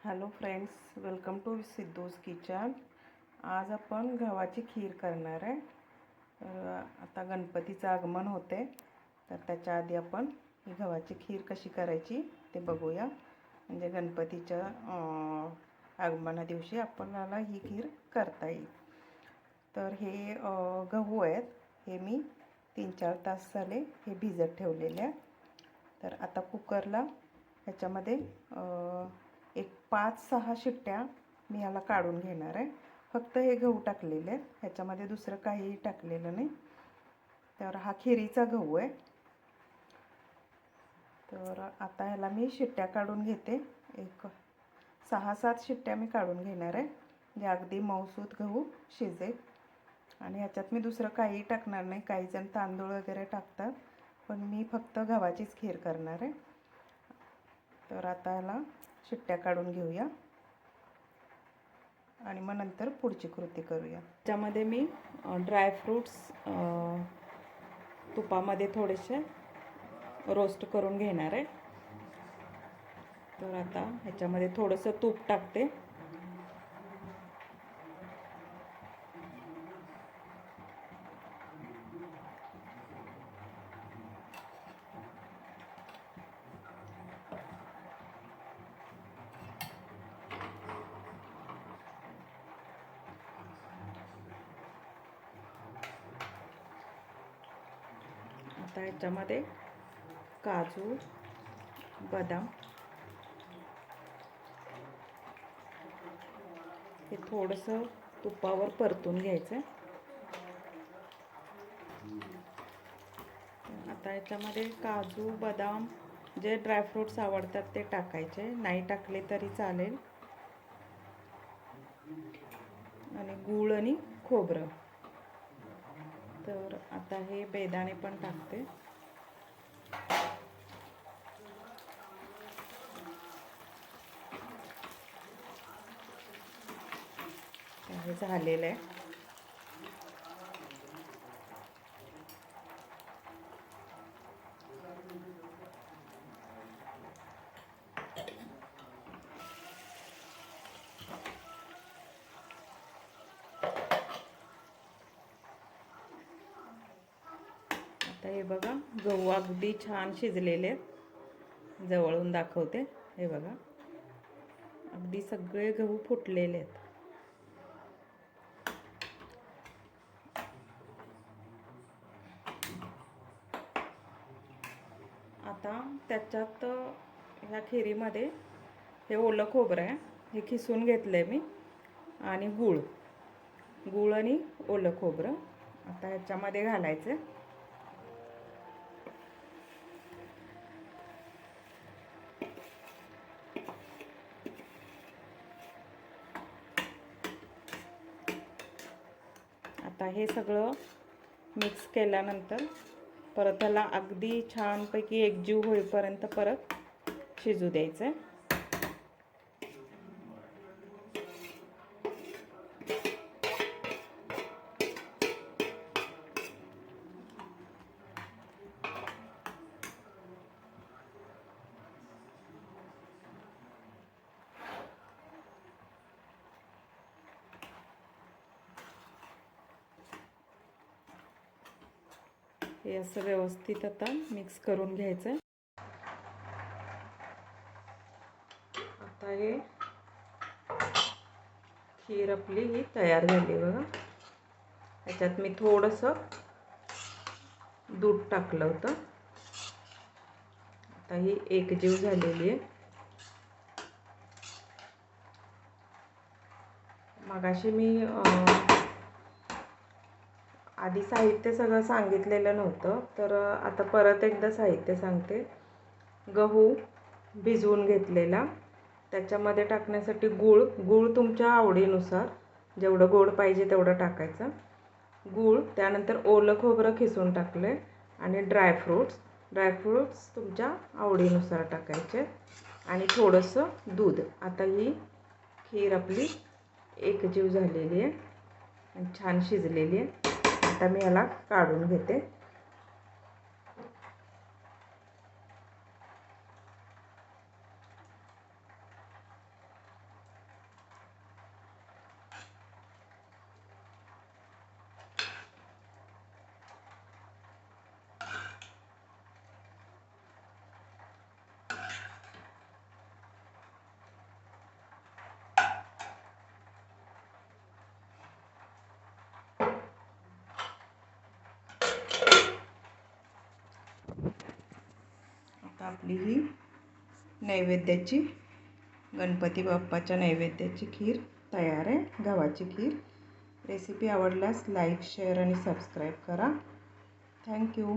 Hello friends welcome to Siddhu's kitchen. आज आपण गव्हाची खीर करणार आहे. तर आता गणपतीचं आगमन होते तर त्याच्या आधी आपण ही गव्हाची खीर कशी करायची ते बघूया. म्हणजे गणपतीच्या आगमना दिवशी आपल्याला ही खीर करता येईल. तर हे गहू आहेत हे मी तीन चार तास झाले हे भिजत ठेवलेले आहे. तर आता कुकरला ह्याच्यामध्ये पाच सहा शिट्ट्या मी ह्याला काढून घेणार आहे. फक्त हे गहू टाकलेले आहेत. ह्याच्यामध्ये दुसरं काहीही टाकलेलं नाही. तर हा खिरीचा गहू आहे. तर आता ह्याला मी शिट्ट्या काढून घेते. एक सहा सात शिट्ट्या मी काढून घेणार आहे. जे अगदी मौसूद गहू शिजेल. आणि ह्याच्यात मी दुसरं काहीही टाकणार नाही. काही जण तांदूळ वगैरे टाकतात. पण मी फक्त गव्हाचीच खीर करणार आहे. तर आता ह्याला शिट्ट्या काढून घेऊया. आणि मग नंतर पुढची कृती करूया. त्यामध्ये मी ड्रायफ्रूट्स तुपामध्ये थोडेसे रोस्ट करून घेणार आहे. तर आता ह्याच्यामध्ये थोडंसं तूप टाकते. आता याच्यामध्ये काजू बदाम. हे थोडंसं तुपावर परतून घ्यायचं. आता याच्यामध्ये काजू बदाम जे ड्रायफ्रूट्स आवडतात ते टाकायचे. नाही टाकले तरी चालेल. आणि गूळ आणि खोबरं. तर आता हे बेदाणे पण टाकते. हे झालेलं आहे. आता हे बघा गहू अगदी छान शिजलेले आहेत. जवळून दाखवते. हे बघा अगदी सगळे गहू फुटलेले आहेत. आता त्याच्यात ह्या खिरीमध्ये हे ओलं खोबरं आहे. हे खिसून घेतलं आहे मी. आणि गूळ गूळ आणि ओलं खोबरं. आता ह्याच्यामध्ये घालायचं आता हे सगळं मिक्स केल्यानंतर परत त्याला अगदी छानपैकी एकजीव होईपर्यंत परत शिजू द्यायचं आहे हे असं व्यवस्थित आता मिक्स करून घ्यायचं आता हे खीर आपली ही तयार झाली बघा. ह्याच्यात मी थोडंसं दूध टाकलं होतं. आता ही एकजीव झालेली आहे. मगाशी मी आधी साहित्य सगळं सांगितलेलं नव्हतं तर आता परत एकदा साहित्य सांगते. गहू भिजवून घेतलेला. त्याच्यामध्ये टाकण्यासाठी गूळ गूळ तुमच्या आवडीनुसार जेवढं गोड पाहिजे तेवढं टाकायचं. गूळ त्यानंतर ओलं खोबरं खिसून टाकले आणि ड्रायफ्रूट्स ड्रायफ्रूट्स तुमच्या आवडीनुसार टाकायचे. आणि थोडंसं दूध. आता ही खीर आपली एकजीव झालेली आहे आणि छान शिजलेली आहे. आता मी याला काढून घेते आता आपली ही नैवेद्याची गणपती बाप्पाच्या नैवेद्याची खीर तयार आहे गव्हाची खीर. रेसिपी आवडल्यास लाईक शेअर आणि सबस्क्राईब करा. Thank you